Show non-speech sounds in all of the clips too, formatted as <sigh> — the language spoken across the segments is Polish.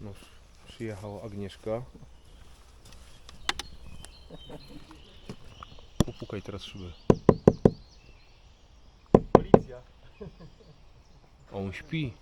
No, przyjechała Agnieszka. Popukaj teraz szybę. Policja. On śpi.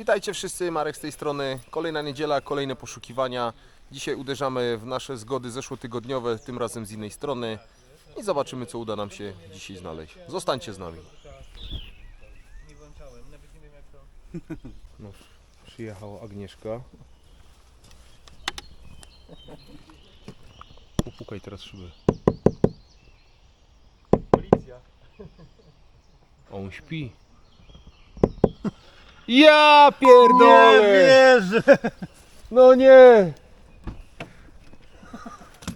Witajcie wszyscy, Marek z tej strony. Kolejna niedziela, kolejne poszukiwania. Dzisiaj uderzamy w nasze zgody zeszłotygodniowe, tym razem z innej strony. I zobaczymy, co uda nam się dzisiaj znaleźć. Zostańcie z nami. Nie włączałem, nawet nie wiem jak to. No, przyjechała Agnieszka. Popukaj teraz szybę. Policja. On śpi. Ja pierdolę! wierzę! No nie!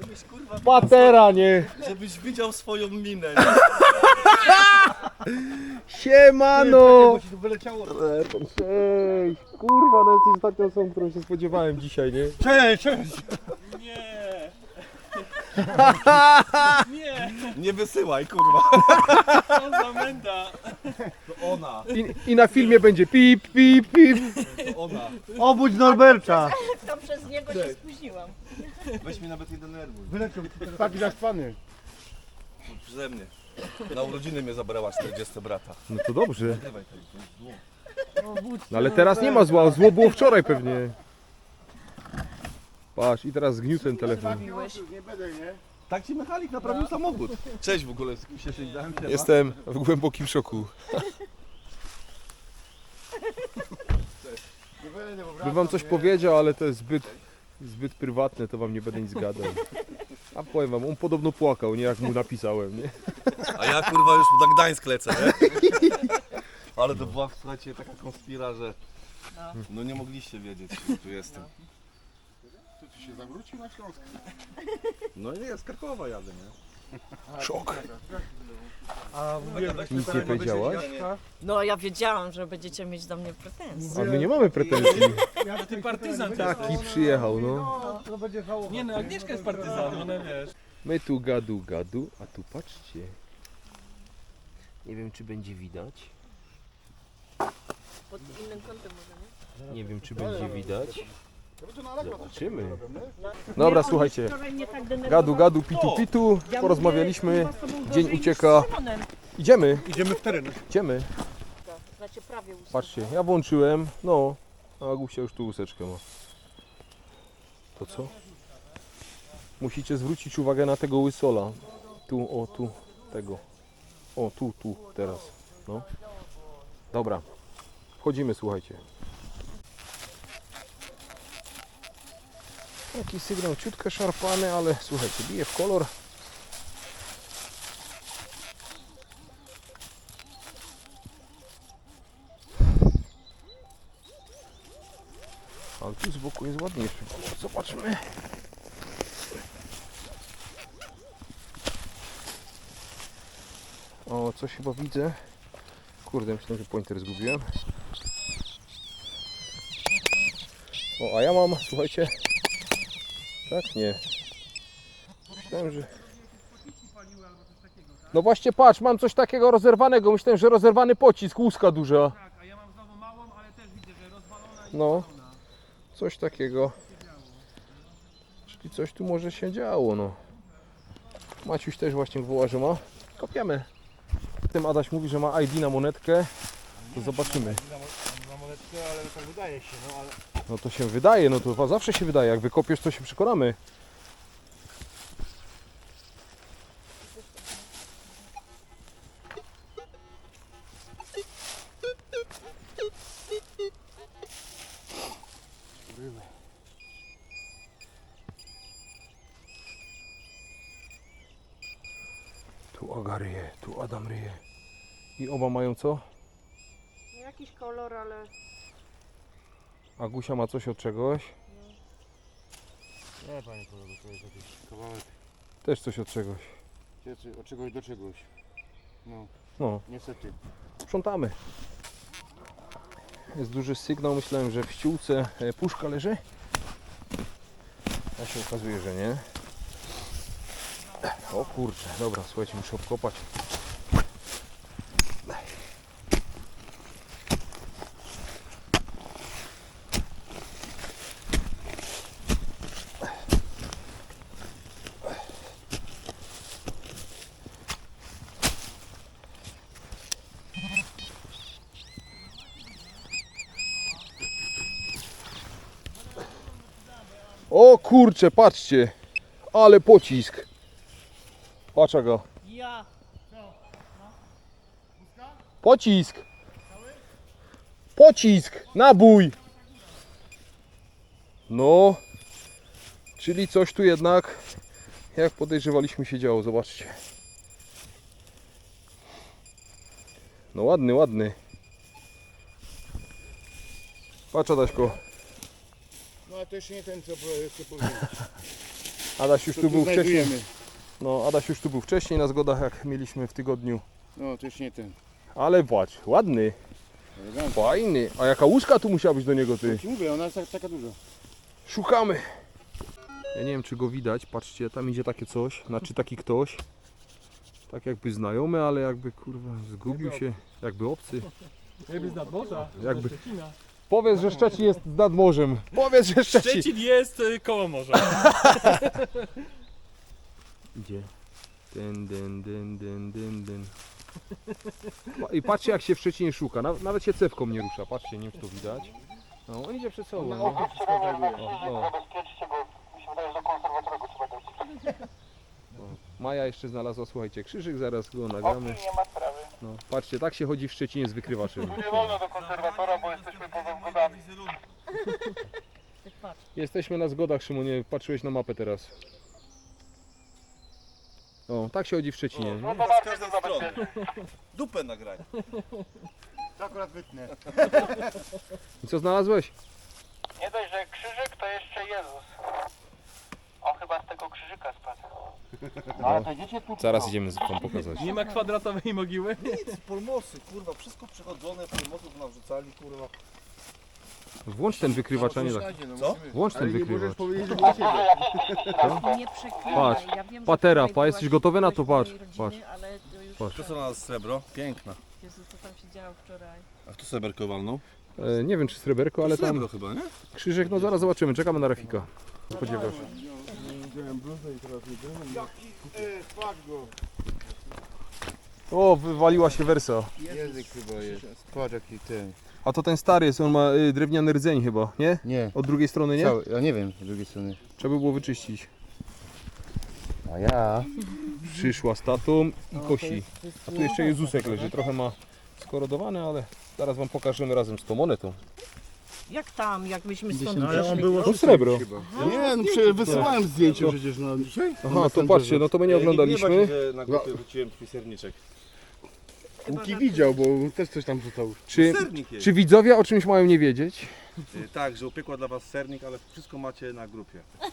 Żebyś kurwa, Patera, nie! żebyś widział swoją minę. Siemano! ci tu wyleciało. Cześć! Kurwa, no jesteś ostatnią osobą, którą się spodziewałem dzisiaj, nie? Cześć, cześć! Nie! <laughs> Nie! Wysyłaj, kurwa. Za menda! To ona, I, I na filmie będzie pip, pip, pip. to ona. Obudź Norberta! To przez niego się spóźniłam. Weź mnie nawet nie denerwuj. Wyleciał, taki zaspany. Przeze mnie. Na urodziny mnie zabrała 40 brata. No to dobrze. Dawaj, to jest zło. No ale teraz nie ma zła, zło było wczoraj pewnie. Patrz, i teraz zgniótł ten telefon. Nie będę, nie? Tak ci mechanik naprawił samochód. Cześć w ogóle, z kim się siedziałem. Jestem w głębokim szoku. Nie będę, bo Bym wam coś powiedział, ale to jest zbyt, zbyt prywatne, to wam nie będę nic gadał. A powiem wam, on podobno płakał, nie jak mu napisałem, nie? A ja kurwa już na Gdańsk lecę, nie? Ale to była, słuchajcie, taka konspira, że no nie mogliście wiedzieć, że tu jestem. Ty się zawrócił na Śląsk? No nie, z Krakowa jadę, nie? Szok. A mówię, Nic nie powiedziałaś? No ja wiedziałam, że będziecie mieć do mnie pretensje. A my nie mamy pretensji. ja ty partyzan Taki przyjechał, no. No, to będzie. Nie no, Agnieszka jest partyzan, ona wiesz. My tu gadu gadu, a tu patrzcie. Nie wiem czy będzie widać. Pod innym kątem może, nie? Nie wiem czy będzie widać. Zobaczymy. Dobra, słuchajcie. tak. Gadu gadu, pitu pitu. Porozmawialiśmy. Dzień ucieka. Idziemy, Idziemy w teren. idziemy. Znaczy prawie. Patrzcie, ja włączyłem. No, a Agusia już tu łuseczkę ma. To co? Musicie zwrócić uwagę na tego łysola. Tu, o, tu, tego. O, tu, tu, teraz. No. Dobra. Wchodzimy, słuchajcie. Taki sygnał ciutkę szarpany, ale słuchajcie, bije w kolor. Ale tu z boku jest ładniejszy. Zobaczmy. O, coś chyba widzę. Kurde, myślałem, że pointer zgubiłem. O, a ja mam, słuchajcie. Tak? Nie. Myślałem, że... No właśnie, patrz, mam coś takiego rozerwanego. Myślałem, że rozerwany pocisk, łuska duża. Tak, a ja mam znowu małą, ale też widzę, że rozwalona i No, coś takiego. Czyli coś tu może się działo, no. Maciuś też właśnie woła, że ma. Kopiemy. Tym Adaś mówi, że ma ID na monetkę. To zobaczymy. na monetkę, ale tak wydaje się, no ale... No to się wydaje, no to zawsze się wydaje. Jak wykopiesz, to się przekonamy. Tu Aga ryje, tu Adam ryje. I oba mają co? Jakiś kolor, ale Agusia ma coś od czegoś. Nie, panie kolego, to jest jakiś kawałek Też coś od czegoś. cieczy od czegoś do czegoś. No, No, niestety. sprzątamy. Jest duży sygnał. Myślałem, że w ściółce e, puszka leży. A się okazuje, że nie. O kurczę, dobra, słuchajcie, muszę obkopać. O kurczę, patrzcie. Ale pocisk. Patrz go. Ja. Pocisk. Pocisk. Nabój. No. Czyli coś tu jednak, jak podejrzewaliśmy się działo. Zobaczcie. No ładny, ładny. Patrz Adaśko. No ale to jeszcze nie ten, co chcę powiedzieć. <laughs> Adaś już Co tu tu był wcześniej. znajdujemy? No, Adaś już tu był wcześniej na zgodach, jak mieliśmy w tygodniu. No, to jeszcze nie ten. Ale patrz, ładny, Elegancko. fajny. A jaka łóżka tu musiała być do niego, ty? Ci mówię, ona jest tak- taka duża. Szukamy. Ja nie wiem, czy go widać. Patrzcie, tam idzie takie coś. Znaczy taki ktoś. Tak jakby znajomy, ale jakby kurwa zgubił się. Jakby obcy. Jakby z nadmorza. Jakby- ze Szczecina. Powiedz, że Szczecin jest nad morzem. Powiedz, że Szczecin. Szczecin jest y, koło morza. <laughs> Idzie. Dyn, dyn, dyn, dyn, dyn, dyn. Pa- I patrzcie jak się w Szczecinie szuka. Naw- Nawet się cewką nie rusza. Patrzcie, nie wiem czy to widać. No, on idzie przed sobą. No. O, o. Maja jeszcze znalazła, słuchajcie, krzyżyk, zaraz go nagramy. nie ma sprawy. No, patrzcie, tak się chodzi w Szczecinie z wykrywaczem. Nie wolno do konserwatora, bo jesteśmy. <laughs> Jesteśmy na zgodach, Szymonie, patrzyłeś na mapę teraz. O, tak się chodzi w Szczecinie. No, to z każdej strony. <laughs> Dupę nagraj. To akurat wytnę. I co znalazłeś? Nie dość, że krzyżyk, to jeszcze Jezus. On chyba z tego krzyżyka spadł. No, ale to idziecie tu. Zaraz idziemy wam pokazać. Nie ma kwadratowej mogiły. Nic, polmosy, kurwa, wszystko przechodzone, polmosy tu nawrzucali, kurwa. Włącz ten wykrywacz, a nie tak. no, Co? Włącz ten wykrywacz. powiedzieć, że dla siebie. Nie przeklinaj. Patrz, Ja wiem, że patera, tutaj pa, byłaś jesteś gotowy na to? Patrz, rodziny, patrz. Ale to już Patrz. To co na nas srebro? Piękna. Jezu, co tam się działo wczoraj. A kto sreberko walnął? E, nie wiem czy sreberko, ale tam Srebro chyba, nie? krzyżyk, no zaraz zobaczymy, czekamy na Rafika. Spodziewasz. Wziąłem bluzę i teraz nie. O, wywaliła się wersa. Język chyba jest. Patrz jaki ten. A to ten stary jest, on ma y, drewniany rdzeń chyba, nie? Nie. Od drugiej strony, nie? Cały, ja nie wiem, z drugiej strony. Trzeba by było wyczyścić. A ja? Przyszła z tatą i kosi. A tu jeszcze Jezusek leży, trochę ma skorodowany, ale zaraz wam pokażemy razem z tą monetą. Jak tam, jak myśmy stąd ale on wyszli? był To srebro. Nie, no przecież wysyłałem zdjęcie przecież na dzisiaj. Aha, to patrzcie, no to my nie oglądaliśmy. na grupie wróciłem twój serniczek. Łuki widział, bo też coś tam rzucał. Czy, Sernik jest. czy widzowie o czymś mają nie wiedzieć? Y, Tak, że upiekła dla was sernik, ale wszystko macie na grupie. <laughs>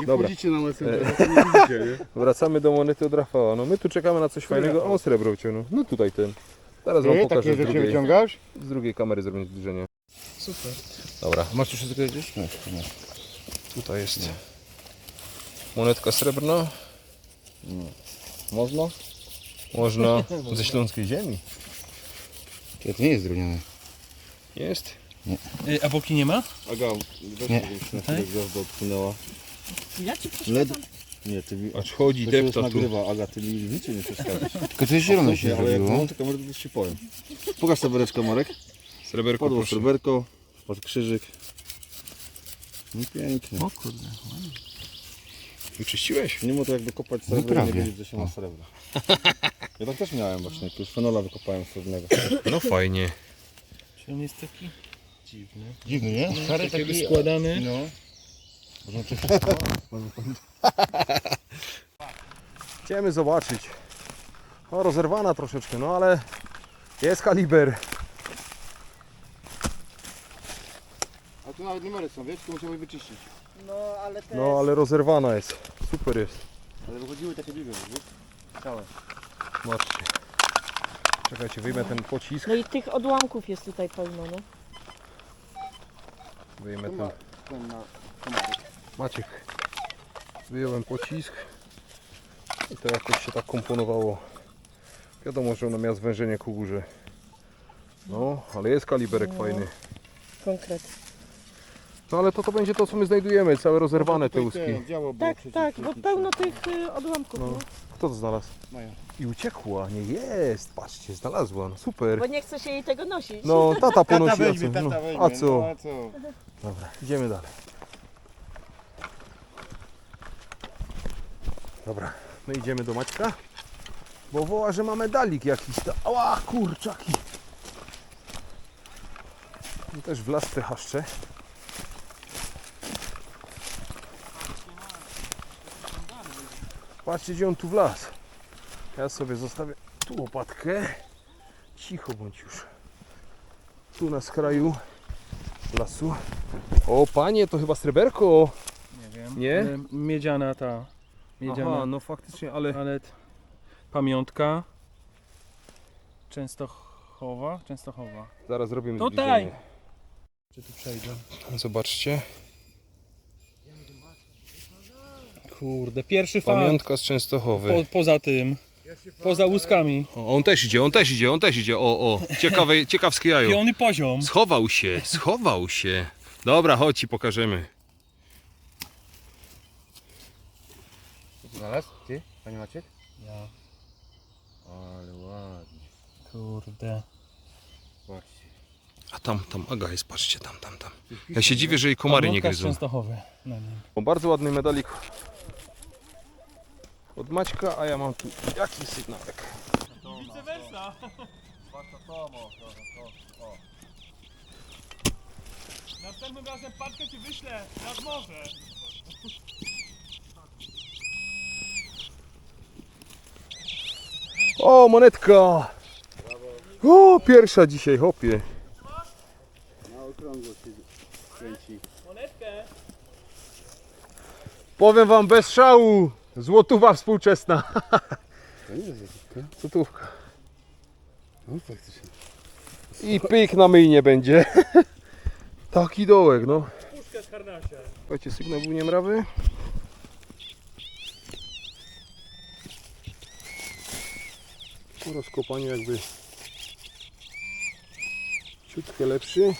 Nie Dobra. wchodzicie na Messenger, to nie widzicie, nie? <laughs> Wracamy do monety od Rafała. No my tu czekamy na coś fajnego. O, srebro wyciągnął. No tutaj ten. Zaraz wam pokażę takie z rzeczy drugiej, wyciągasz? z drugiej kamery zrobić zbliżenie. Super. Dobra, Masz tu wszystko gdzieś? Nie, nie. tutaj jest monetka srebrna. Można? Można <laughs> ze śląskiej ziemi. To nie jest drewniane. Jest. Y, a boki nie ma? Aga, weź Nie. żebyś na chwilę gwiazdę odpłynęła. Ja ci przeszkadzam. Nie, ty mi... Acz chodzi, To się już depta tu. nagrywa, Aga, ty mi życie nie przeszkadzasz. <laughs> Tylko to jest zielone się ale jak zrobiło. mam tę kamerę, to ci powiem. Pokaż srebereczko, Marek. Sreberko Padło proszę. sreberko, pod krzyżyk. No pięknie. O kurde. Wyczyściłeś? Nie ma to jakby kopać No srebro i nie prawie. wiedzieć, że się ma srebro. <laughs> Ja tak też miałem właśnie, jakiegoś fenola wykopałem srebrnego. No fajnie. Czy on jest taki dziwny? Dziwny, nie? Stary Taki składany. No. Chciałem zobaczyć. O, rozerwana troszeczkę, no ale jest kaliber. Tu nawet numery są, wiesz, tu musiałby wyczyścić. No, ale te... No ale rozerwana jest. Super jest. Ale wychodziły takie duże, wiesz? Całe. Zobaczcie. Czekajcie, wyjmę ten pocisk. No i tych odłamków jest tutaj pełno, no. Wyjmę ten. Maciek. Wyjąłem pocisk. I to jakoś się tak komponowało. Wiadomo, że ona miała zwężenie ku górze. No, ale jest kaliberek No. fajny. Konkret. No ale to to będzie to, co my znajdujemy. Całe rozerwane te łuski. Tak, przecież tak, bo pełno tych y, odłamków, No. no. Kto to znalazł? I uciekła. Nie jest. Patrzcie, znalazła. No, super. Bo nie chce się jej tego nosić. No, tata Tata ponosi. a weźmie, co? tata No, weźmie. a co? No, a co? Dobra, idziemy dalej. Dobra, my idziemy do Maćka, bo woła, że ma medalik jakiś. ta- Ała, kurczaki. On też w te haszcze. Patrzcie, gdzie on tu wlazł. Ja sobie zostawię tu łopatkę. Cicho bądź już. Tu na skraju lasu. O panie, to chyba sreberko. Nie wiem. Nie? Ale Miedziana ta. Miedziana. Aha, no faktycznie, ale Ale t- pamiątka. Częstochowa? Częstochowa. zaraz zrobimy Tutaj! zbliżenie. Czy tu przejdę? Zobaczcie, Kurde, pierwszy fan. pamiątka z Częstochowy. Po, poza tym. Poza łuskami. O, on też idzie, on też idzie, on też idzie. O, o, ciekawe, <laughs> ciekawski jajo. Piony poziom. Schował się, schował się. Dobra, chodź ci pokażemy. Znalazł? Ty? Panie Maciek? Ja. Ale ładnie. Kurde. Patrzcie. A tam, tam Aga jest, patrzcie, tam, tam, tam. Ja się dziwię, że jej komary nie Pamiątka z gryzą. Częstochowy na nim. Bardzo ładny medalik od Maćka, a ja mam tu jaki sygnałek. Vice versa. Następnym razem paczkę ci wyślę nad morze. O, monetka! O, pierwsza dzisiaj, hopie. Na okrągło się kręci. Monetkę. Powiem wam bez szału, złotówa współczesna. To nie jest złotówka. No faktycznie. I pyk na myjnie będzie. Taki dołek, no. Puszkę z harnasia. Słuchajcie, sygnał był niemrawy. Po rozkopaniu jakby ciutkę lepszy.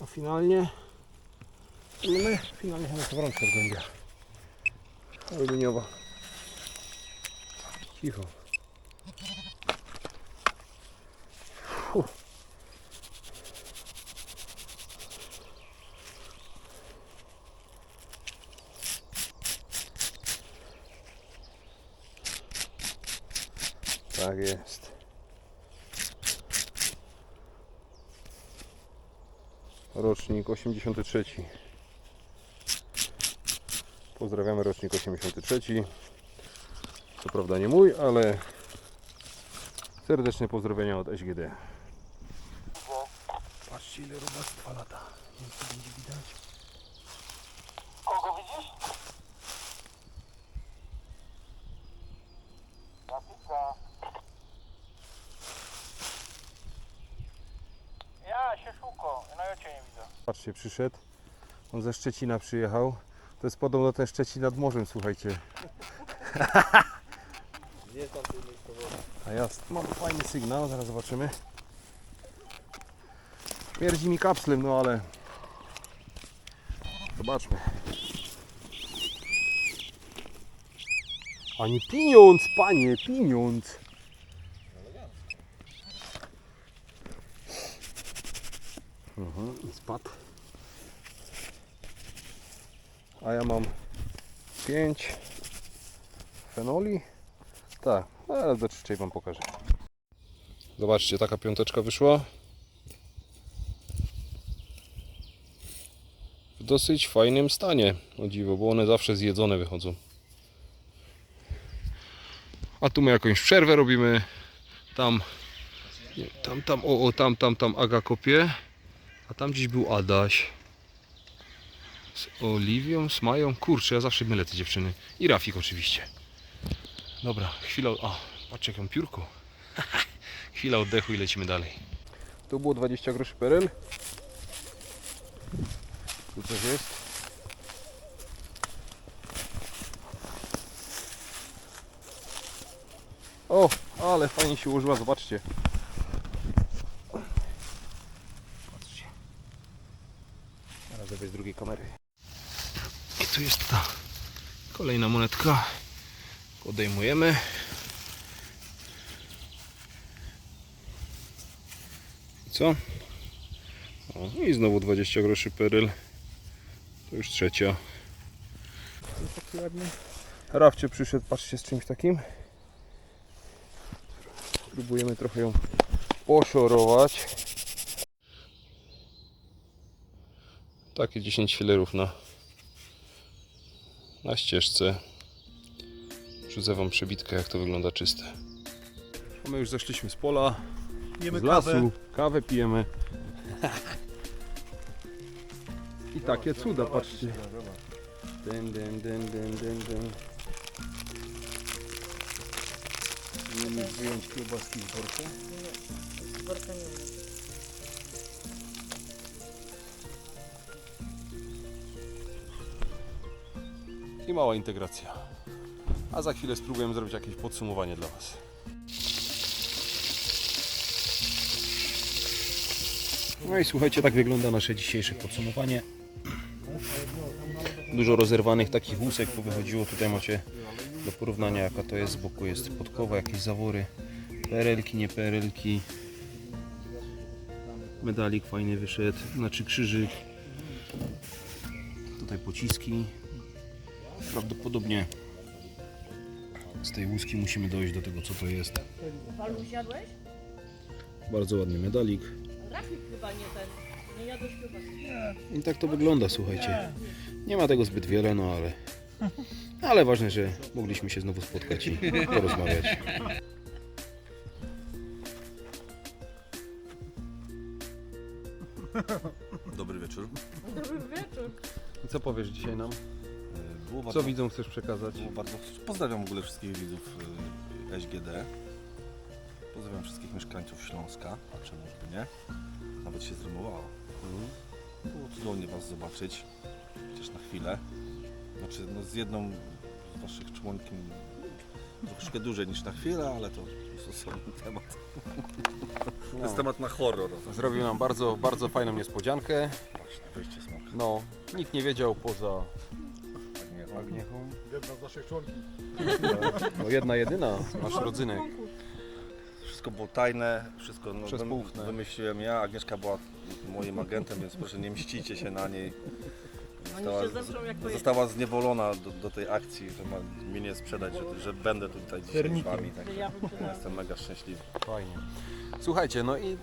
A finalnie mamy finalnie chyba to wrączka będzie. Aluminiowa. Cicho. Tak jest. Rocznik 83. Pozdrawiamy rocznik 83. Co prawda nie mój, ale serdeczne pozdrowienia od SGD. Patrzcie ile robactwa lata. Nie wiem, czy będzie widać. Kogo widzisz? Zapika. Ja, się szuko, no ja cię nie widzę. Patrzcie, przyszedł. On ze Szczecina przyjechał. To jest podobno ten Szczecin nad morzem, słuchajcie. A ja mam fajny sygnał, zaraz zobaczymy. Śmierdzi mi kapslem, no ale... Zobaczmy. Ani pieniądz, panie, pieniądz. Mhm, spadł. A ja mam 5 fenoli. Tak, ale do trzeciej Wam pokażę. Zobaczcie, taka piąteczka wyszła. W dosyć fajnym stanie, o dziwo, bo one zawsze zjedzone wychodzą. A tu my jakąś przerwę robimy. Tam, tam, tam, o, o, tam, tam, tam Aga kopie. A tam gdzieś był Adaś. Z Oliwią, z Mają. Kurczę, ja zawsze mylę te dziewczyny. I Rafik oczywiście. Dobra, chwila... O, patrz jaką piórko. <laughs> chwila oddechu i lecimy dalej. Tu było 20 groszy perel. Tu coś jest. O, ale fajnie się ułożyła, zobaczcie. Patrzcie. Teraz bez drugiej kamery. I tu jest ta kolejna monetka. Odejmujemy. Co? O, I znowu 20 groszy peryl. To już trzecia. Taki ładny. Rafcie przyszedł, patrzcie z czymś takim. Próbujemy trochę ją poszorować. Takie 10 filerów na, na ścieżce. Rzucę wam przebitkę jak to wygląda czyste. A my już zeszliśmy z pola, Jemy z lasu, kawę pijemy. <laughs> I takie cuda, patrzcie. Dyn, dyn, dyn, dyn, dyn, dyn. Nie wyjąć kiełbaski z worka? Z worka nie ma. Mała integracja. A za chwilę spróbujemy zrobić jakieś podsumowanie dla Was. No i słuchajcie, tak wygląda nasze dzisiejsze podsumowanie. Dużo rozerwanych takich łusek powychodziło. Tutaj macie do porównania jaka to jest. Z boku jest podkowa, jakieś zawory. Perelki, nie perelki. Medalik fajny wyszedł. Znaczy krzyżyk. Tutaj pociski. Prawdopodobnie z tej łuski musimy dojść do tego co to jest. Palu zjadłeś? Bardzo ładny medalik. Rafik chyba nie ten. Nie jadłeś kiełbasy. I tak to wygląda, słuchajcie. Nie ma tego zbyt wiele, no ale. Ale ważne, że mogliśmy się znowu spotkać i porozmawiać. Dobry wieczór. Dobry wieczór. I co powiesz dzisiaj nam? Było Co bardzo, widzom chcesz przekazać? było bardzo... Pozdrawiam w ogóle wszystkich widzów e, SGD. Pozdrawiam wszystkich mieszkańców Śląska, a czemu by nie? Nawet się zrymowało. Było cudownie Was zobaczyć, chociaż na chwilę. Znaczy, no z jedną z Waszych członkiem troszkę dłużej niż na chwilę, ale to jest osobny temat. <laughs> To jest temat na horror. Zrobił nam bardzo, bardzo fajną niespodziankę. Właśnie, wyjście smoka. No, nikt nie wiedział poza Jedna z naszych członków. No jedna jedyna, nasz rodzynek. Wszystko było tajne, wszystko no, Przezpoufne. wymyśliłem ja. Agnieszka była moim agentem, więc proszę nie mścicie się na niej. Oni Została, jak to jest. została zniewolona do, do tej akcji, że ma mnie nie sprzedać, że, że będę tutaj dzisiaj z Wami. Także Ja jestem mega szczęśliwy. Fajnie. Słuchajcie, no i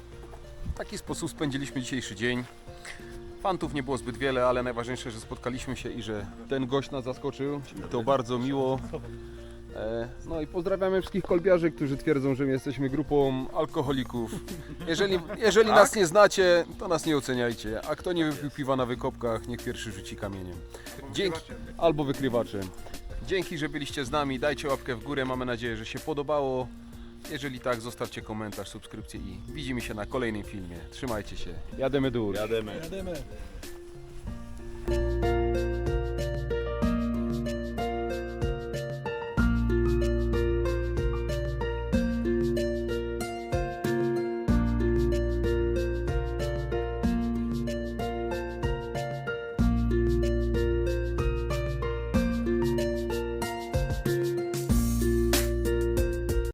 w taki sposób spędziliśmy dzisiejszy dzień. Fantów nie było zbyt wiele, ale najważniejsze, że spotkaliśmy się i że ten gość nas zaskoczył. To bardzo miło. E, No i pozdrawiamy wszystkich kolbiarzy, którzy twierdzą, że my jesteśmy grupą alkoholików. Jeżeli, jeżeli nas nie znacie, to nas nie oceniajcie. A kto nie wypił piwa na wykopkach, niech pierwszy rzuci kamieniem. Dzięki, albo wykrywaczem. Dzięki, że byliście z nami. Dajcie łapkę w górę. Mamy nadzieję, że się podobało. Jeżeli tak, zostawcie komentarz, subskrypcję i widzimy się na kolejnym filmie. Trzymajcie się. Jademy dur. Jademy. Jademy.